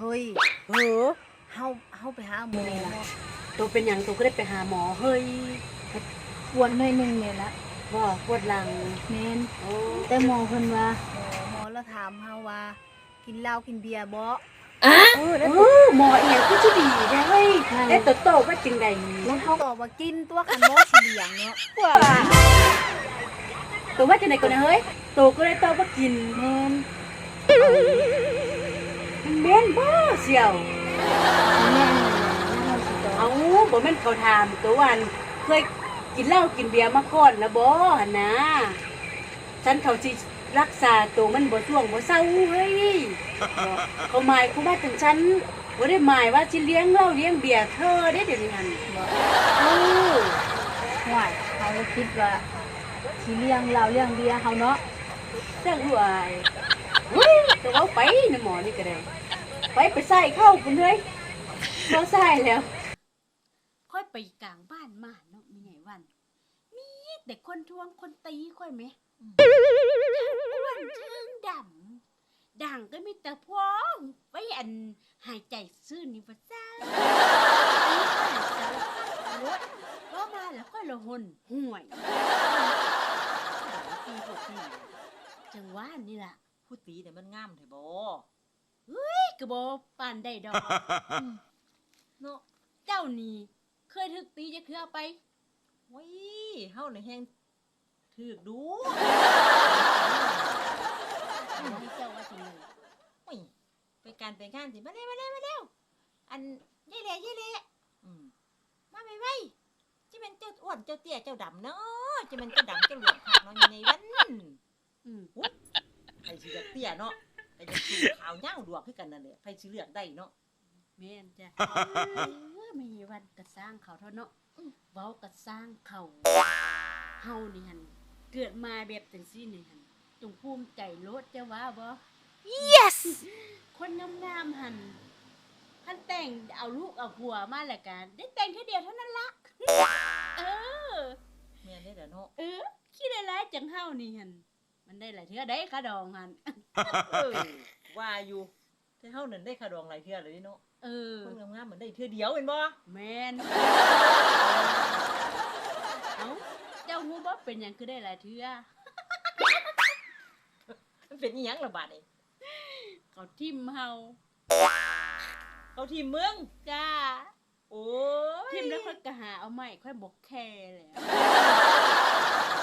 เฮ้ยเออเฮาเฮาไปหาหมอนี่ล่ะตัวเป็นหยังตัวก็ได้ไปหาหมอเฮ้ยปวดหน่อยหนึงเนี่ยละบ่ปวดหลังแม่นโอ้แต่หมอเพิ่นว่าหมอแล้วถามเฮาว่า กินเหล้ากินเบียร์บ่เออแล้วหมอเอียงก็จะดีได้เฮ้ยได้ตัวโตว่าจังได๋แล้วเฮาตอบว่ากินตัวคันหมอสิเลี้ยงเนาะว่าตัวว่าจังได๋ก็นะเฮ้ยตัวก็ได้โตว่ากินแม่นมัน บ่เสี่ยวแม่นนั่นสิตอเอาบ่แม่นเขาถามตัววันเคยกินเหล้ากินเบียร์มาก่อนแล้วบ่หั่นนะฉันเขาสิรักษาตัวมันบ่ช่วงบ่เศร้าเฮ้ยเขาหมายคุณว่าถึงฉันบ่ได้หมายว่าสิเลี้ยงเหล้าเลี้ยงเบียร์เธอได้เดี๋ยวนี้หั่นบ่เออห่วยเขาก็คิดว่าสิเลี้ยงเราเลี้ยงเบียร์เฮาเนาะจังหวายเฮ้ยแต่ว่าไปนะหมอนี่ก็ได้ ไปไปใส่เข้าคุณเฮ้ยเขาใส่แล้ว ค่อยไปกลางบ้านมาเนาะมีไงวัน มีแต่คนทวงคนตีค่อยไหมอ้วนเชิงดำด่างก็มีแต่พวงไว้อันหายใจซื่อนี่ว่าจ้าก็มาแล้วค่อยละหนห่วยตีพวกพี่จังหว่านี่ล่ะผู้ตีเนี่ยมันงามเถอะบ่พี่กระบอปานได้ดอกเนาะเจ้านี่เคยถึกตีจะคือเอาไปโอ้ยเฮาเนี่ยแฮงถือกดูให้เจ้าว่าจังเลยโอ้ยไปการไปงานสิมาเร็วมาเร็วมาเร็วอันยายแหล่ยายแหล่อืมมาไปไว้จิแม่นเจ้าอ้วนเจ้าเตี้ยเจ้าดำเนาะจิแม่นเจ้าดำเจ้าเหลืองผักเนาะอยู่ในวันอืมไผสิอยากเตี้ยเนาะ ไผอยากสูงขาวยาวดวกคือกันนั่นแหละไผสิเลือกได้เนาะแม่นจ้ะเออไม่มีวันกระสร้างเขาเท่าเนาะอื้อเว้ากระสร้างเขาเฮานี่หันเกิดมาแบบจังซี่นี่หันจงภูมิใจโลดจะว่าบ่ yes คนงามๆหันท่านแต่งเอาลูกเอาผัวมาแหละกัน ได้แต่งแค่เดียวเท่านั้นละเออแม่นได้เด้อเนาะเออคิดหลายๆจังเฮานี่หัน มันได้หลายเทื่อได้ค่ะดองหันเออว่าอยู่แต่เฮานั่นได้ค่าดองหลายเทื่อเลยเนาะเออคนงามๆเหมือนได้เทื่อเดียวเห็นบ่แมนเอ้าเจ้าฮู้บ่เป็นหยังคือได้หลายเทื่อมันเป็นอีหยังล่ะบาดนี้เขาทิ่มเฮาเขาทีมเมืองจ้าโอ้ยทิ่มแล้วค่อยกะหาเอาใหม่ค่อยบอกแค่แล้วเห็นบ่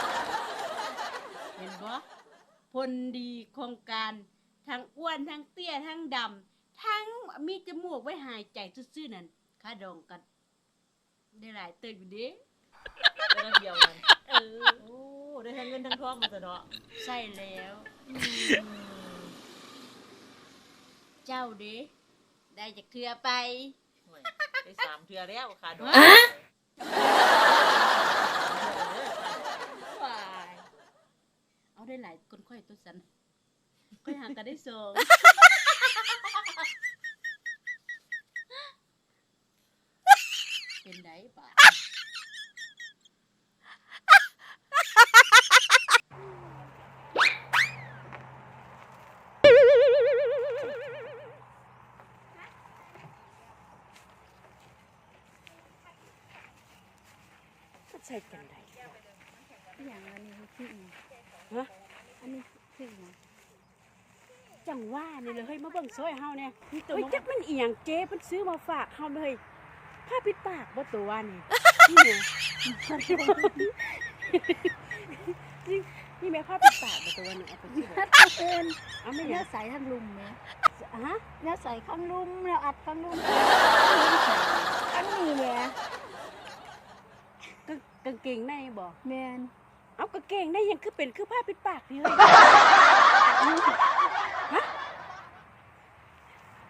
พลดีโครงการทั้งอ้วนทั้งเตี้ยทั้งดำทั้งมีจมูกไว้หายใจซื่อๆนั่นค่าดองกันได้หลายเติบอยู่เด้ได้ระเดียวนั่นเออโอ้ได้ทั้งเงินทั้งทองมาซะเนาะใช่แล้วเจ้าเด้ได้จากเทือไป โอ้ยได้สามเทื่อแล้วค่ะดอก ฮะ วายเอา ได้หลายคนค่อยตัวสันค่อยหากันได้สองเป็นไดป่ะใส่กันได้อย่างอันนี้คืออี ฮะอันนี้คืออีจังว่านี่เลยเฮ้ยมาเบิ่งซอยเฮาเนี่ยนี่ตัวเฮ้ยมันจักมันอีหยังเจ๊เพิ่นซื้อมาฝากเฮาเลยผ้าปิดปากบ่ตัวว่านี่นี่แม่นี่นี่แม่ผ้าปิดปากบ่ตัวนี่เอาไปซื้อบ่ถ้าเป็นเอาไม่เนื้เนื้ออใสทั้งลุมไหมฮะเนื้อใสข้างลุมแล้วอัดข้างลุมข้างนี้แหละกางกางเกงในบ่แม่น เอากางเกงในยังคือเป็นคือผ้าปิดปากพี่เฮ้ยฮะ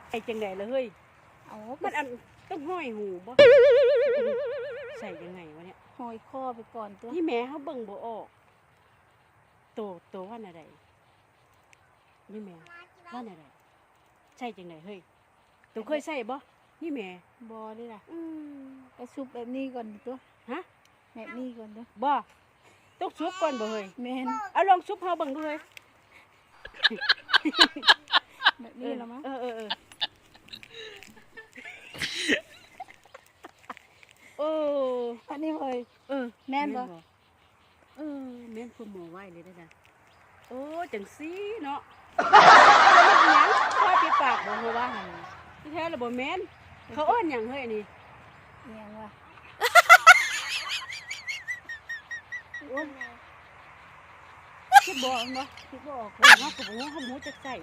ไอ้จังได๋ล่ะเฮ้ยเอามันอันต้องห้อยหูบ่ใส่ยังไงวะเนี่ยหอยคอไปก่อนตัวที่แม่เขาเบิ่งบ่ออกโตโตว่าอะไรนี่แม่ว่าอะไรใช่จังไดเฮ้ยตัวเคยใส่บ่นี่แม่บอได้ล่ะอืมไปซุปแบบนี้ก่อนตัวฮะ แบบนี้ก่อนตัวบ่ ต้องซุปก่อนบ่เฮ้ยเมนเอาลองซุปเฮาบิ่งด้วยแบบนี้เหรอมะเออเออเออโอ้อันนี้เฮ้ยเออแม่นบ่เออแม่นคุณหมอไหวเลยได้จ้ะโอ้จังซี่เนาะยังคอยปิดปากบ่เฮ้ยว่าที่แท้เราบ่แม่นเขาอิ้นยังเฮ้ยนี่ยังวะ คิดบ่เนาะคิดบ่ออกเออเนาะกูบอกว่าเขาหมูจะใส่